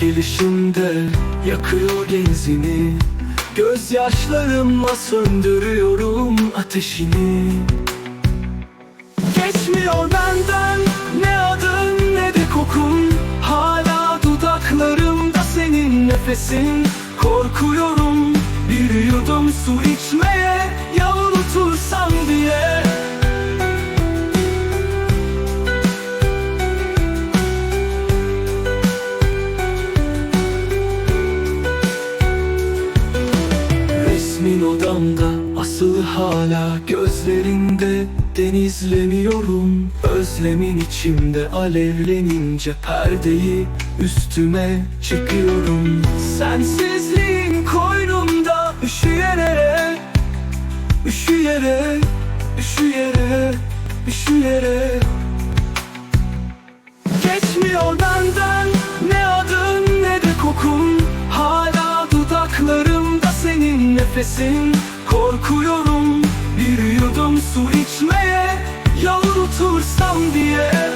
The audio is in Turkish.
gelişimde yakıyor genzini. Gözyaşlarımla söndürüyorum ateşini. Geçmiyor benden ne adın ne de kokun. Hala dudaklarımda senin nefesin. Korkuyorum bir yudum su içmeye Resmin odamda asılı hala gözlerinde. Denizleniyorum Özlemin içimde. Alevlenince perdeyi üstüme çekiyorum. Sensizliğin koynumda üşüyerek Üşüyerek, üşüyerek, üşüyerek. Geçmiyor benden ne adın ne de kokun nefesin Korkuyorum. Bir yudum su içmeye Ya unutursam diye